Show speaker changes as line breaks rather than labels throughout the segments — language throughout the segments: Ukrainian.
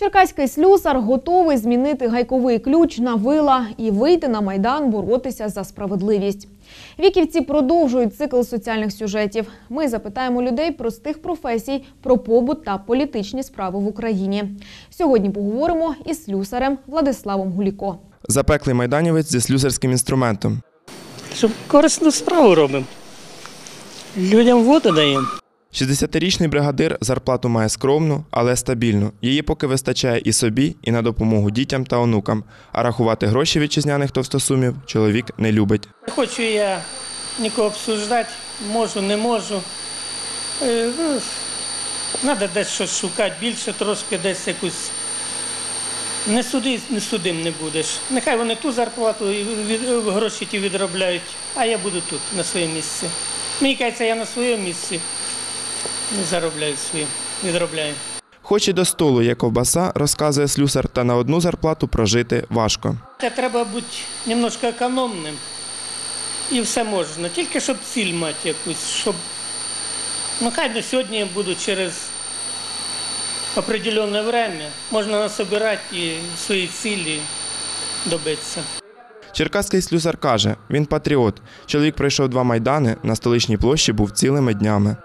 Черкаський слюсар готовий змінити гайковий ключ на вила і вийти на майдан боротися за справедливість. Віківці продовжують цикл соціальних сюжетів. Ми запитаємо людей простих професій про побут та політичні справи в Україні. Сьогодні поговоримо із слюсарем Владиславом Гуліко.
Запеклий майданівець зі слюсарським інструментом.
Щоб корисну справу робимо. Людям воду даємо.
60-річний бригадир зарплату має скромну, але стабільну. Її поки вистачає і собі, і на допомогу дітям та онукам. А рахувати гроші вітчизняних товстосумів чоловік не любить.
Не хочу я нікого обсуждати, можу, не можу. Е, ну, Треба десь щось шукати більше, трошки десь якусь. Не суди, не судим не будеш. Нехай вони ту зарплату і гроші ті відробляють, а я буду тут, на своєму місці. Мені кажеться, я на своєму місці не заробляю своє, відробляю.
Хоч і до столу є ковбаса, розказує слюсар, та на одну зарплату прожити важко.
Та треба бути немножко економним. І все можна. Тільки щоб ціль мати якусь, щоб. Ну хай на сьогодні я буду через определенне время можна насобирати і свої цілі добитися.
Черкаський слюсар каже, він патріот. Чоловік пройшов два майдани, на столичній площі був цілими днями.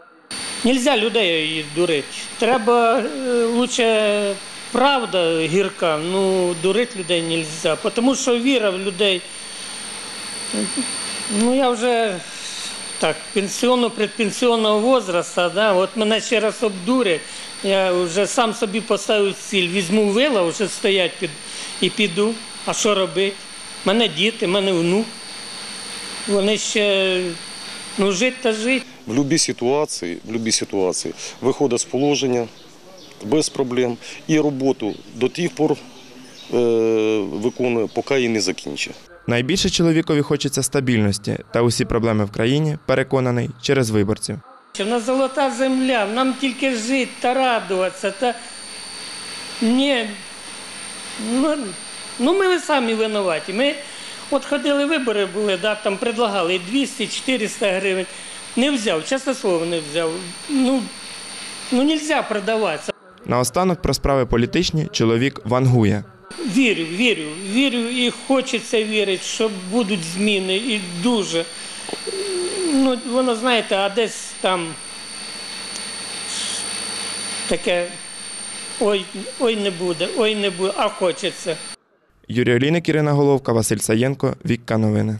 Нельзя людей дурити. Треба е, лучше правда гірка, ну дурити людей нельзя. Тому що віра в людей. Ну я вже так, пенсіонно предпенсіонного возрасту, да, от мене ще раз обдурять. Я вже сам собі поставив ціль, візьму вила, вже стоять під, і піду. А що робити? У мене діти, в мене внук. Вони ще ну, жити та жити.
В будь-якій ситуації, в будь-якій ситуації виходить з положення без проблем і роботу до тих пор е, виконує, поки її не закінчить.
Найбільше чоловікові хочеться стабільності, та усі проблеми в країні, переконаний, через виборців.
Що в нас золота земля, нам тільки жити та радуватися. Та... Ні, ну, ну ми самі винуваті. Ми от ходили вибори були, да, там предлагали 200-400 гривень. Не взяв, чесне слово, не взяв. Ну, ну нельзя продаватися.
Наостанок про справи політичні чоловік вангує.
Вірю, вірю, вірю і хочеться вірити, що будуть зміни і дуже. Ну, воно знаєте, а десь там таке ой, ой не буде, ой не буде, а хочеться.
Юрій Олійник, Ірина Головка, Василь Саєнко, Вікка Новини.